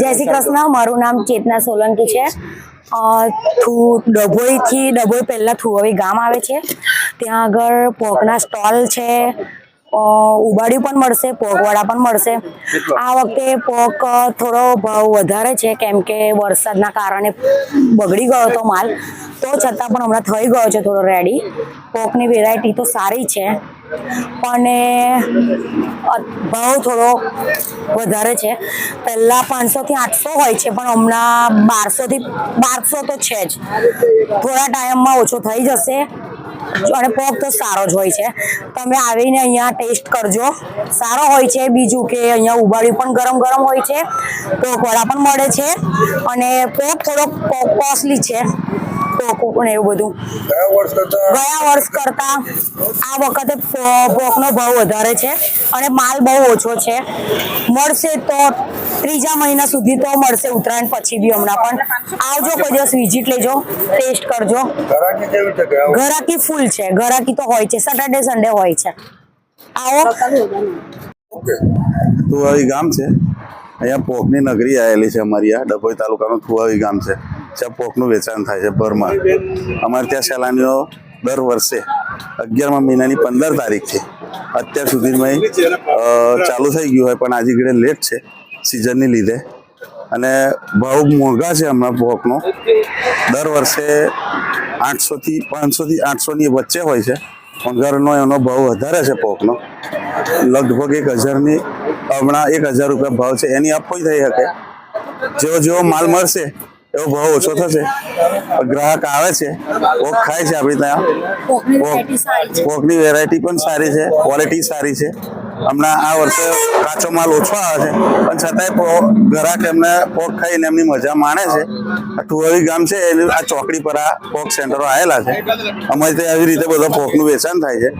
જય શ્રી કૃષ્ણ મારું નામ ચેતના સોલંકી છે. થુ ડભોઈથી ડભોઈ પહેલાં થુવાવી ગામ આવે છે. ત્યાં આગળ પોકના સ્ટોલ છે. ઉબાડ્યું પણ મળશે પોકવડા પણ મળશે. આ વખતે પોક થોડો ભાવ વધારે છે કેમ કે વરસાદના કારણે બગડી ગયો હતો માલ. તો છતાં પણ હમણાં થઈ ગયો છે થોડો રેડી પોકની વેરાયટી તો સારી છે. અને ભાવ થોડો વધારે છે. પહેલાં પાંચસોથી આઠસો હોય છે, પણ હમણાં બારસોથી બારસો તો છે જ. થોડા ટાઈમમાં ઓછો થઈ જશે અને પોક તો સારો જ હોય છે. તમે આવીને અહીંયા ટેસ્ટ કરજો. સારો હોય છે બીજું કે અહીંયા ઉબાળ્યું પણ ગરમ ગરમ હોય છે. પોક વડા પણ મળે છે. અને પોક થોડો કોસ્ટલી છે. પોક ને એવું બધું. ગયા વર્ષ કરતા? આ વખતે પોકનો ભાવ વધારે છે અને માલ બહુ ઓછો છે. મળશે તો ત્રીજા મહિના સુધી તો મળશે ઉત્તરાયણ પછી બી હમણાં પણ. આવજો કોઈ દિવસ વિઝિટ લેજો ટેસ્ટ કરજો? ઘરાકી ફૂલ છે ઘરાકી તો હોય છે સેટરડે સન્ડે હોય છે. આવો. તુવાવી ગામ છે. અહીંયા પોકની નગરી આવેલી છે અમારી આ ડભોઈ તાલુકાનું થુવાવી ગામ છે. જ્યાં પોકનું વેચાણ થાય છે ભરમાં. અમારે ત્યાં સહેલાણીઓ દર વર્ષે અગિયારમા મહિનાની પંદર તારીખથી અત્યાર સુધીમાં ચાલુ થઈ ગયું હોય, પણ આજે ઘડે લેટ છે સિઝનની લીધે. અને ભાવ મોંઘા છે હમણાં પોકનો દર વર્ષે આઠસોથી, પાંચસોથી આઠસોની વચ્ચે હોય છે. પણ ઘરનો એનો ભાવ વધારે છે પોકનો લગભગ એક હજારની, હમણાં એક હજાર રૂપિયા ભાવ છે. એની આપોઈ થઈ શકે. જેવો જેવો માલ મળશે એવો ભાવ ઓછો થશે. ગ્રાહક આવે છે પોક ખાય છે આપણી ત્યાં. પોકની વેરાયટી પણ સારી છે ક્વોલિટી સારી છે. હમણાં આ વર્ષે કાચો માલ ઓછો આવે છે પણ છતાંય પો- ગ્રાહક એમને પોક ખાઈને એમની મજા માણે છે. આ ટુવાવી ગામ છે એની આ ચોકડી પર આ પોક સેન્ટરો આવેલા છે. અમારે ત્યાં આવી રીતે બધો પોકનું વેચાણ થાય છે.